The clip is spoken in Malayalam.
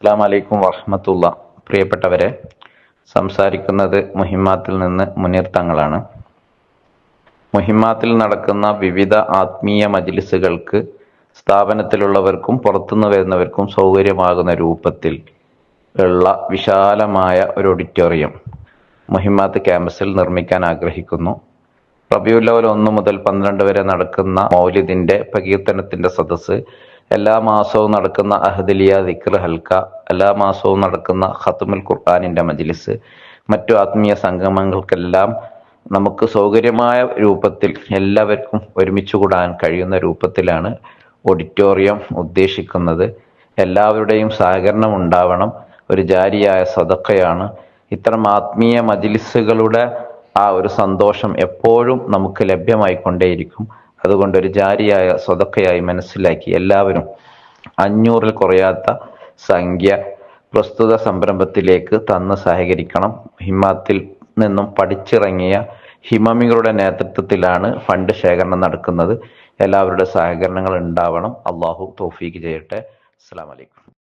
അസ്സാം വലൈക്കും വറഹമത്തുള്ള. പ്രിയപ്പെട്ടവരെ സംസാരിക്കുന്നത് മുഹിമാത്തിൽ നിന്ന് മുനീർ തങ്ങളാണ്. മുഹിമാത്തിൽ നടക്കുന്ന വിവിധ ആത്മീയ മജിലിസുകൾക്ക് സ്ഥാപനത്തിലുള്ളവർക്കും പുറത്തുനിന്ന് വരുന്നവർക്കും സൗകര്യമാകുന്ന രൂപത്തിൽ ഉള്ള വിശാലമായ ഒരു ഓഡിറ്റോറിയം മുഹിമാത്ത് ക്യാമ്പസിൽ നിർമ്മിക്കാൻ ആഗ്രഹിക്കുന്നു. റബിയുല്ലവൽ ഒന്ന് മുതൽ പന്ത്രണ്ട് വരെ നടക്കുന്ന മൗലിദിന്റെ പ്രകീർത്തനത്തിന്റെ സദസ്സ് എല്ലാ മാസവും നടക്കുന്ന അഹദലിയ ദിക്ർ ഹൽക്ക എല്ലാ മാസവും നടക്കുന്ന ഖത്തുമുൽ ഖുർആാനിന്റെ മജ്ലിസ് മറ്റു ആത്മീയ സംഗമങ്ങൾക്കെല്ലാം നമുക്ക് സൗകര്യമായ രൂപത്തിൽ എല്ലാവർക്കും ഒരുമിച്ച് കൂടാൻ കഴിയുന്ന രൂപത്തിലാണ് ഓഡിറ്റോറിയം ഉദ്ദേശിക്കുന്നത്. എല്ലാവരുടെയും സഹകരണം ഉണ്ടാവണം. ഒരു ജാരിയായ സദക്കയാണ്. ഇത്തരം ആത്മീയ മജിലിസുകളുടെ ആ ഒരു സന്തോഷം എപ്പോഴും നമുക്ക് ലഭ്യമായിക്കൊണ്ടേയിരിക്കും. അതുകൊണ്ട് ഒരു ജാരിയായ സ്വതക്കയായി മനസ്സിലാക്കി എല്ലാവരും അഞ്ഞൂറിൽ കുറയാത്ത സംഖ്യ പ്രസ്തുത സംരംഭത്തിലേക്ക് തന്ന് സഹകരിക്കണം. ഹിമാത്തിൽ നിന്നും പഠിച്ചിറങ്ങിയ ഹിമമികളുടെ നേതൃത്വത്തിലാണ് ഫണ്ട് ശേഖരണം നടക്കുന്നത്. എല്ലാവരുടെ സഹകരണങ്ങൾ ഉണ്ടാവണം. അള്ളാഹു തോഫീക്ക് ചെയ്യട്ടെ. അസ്സാം വലൈക്കും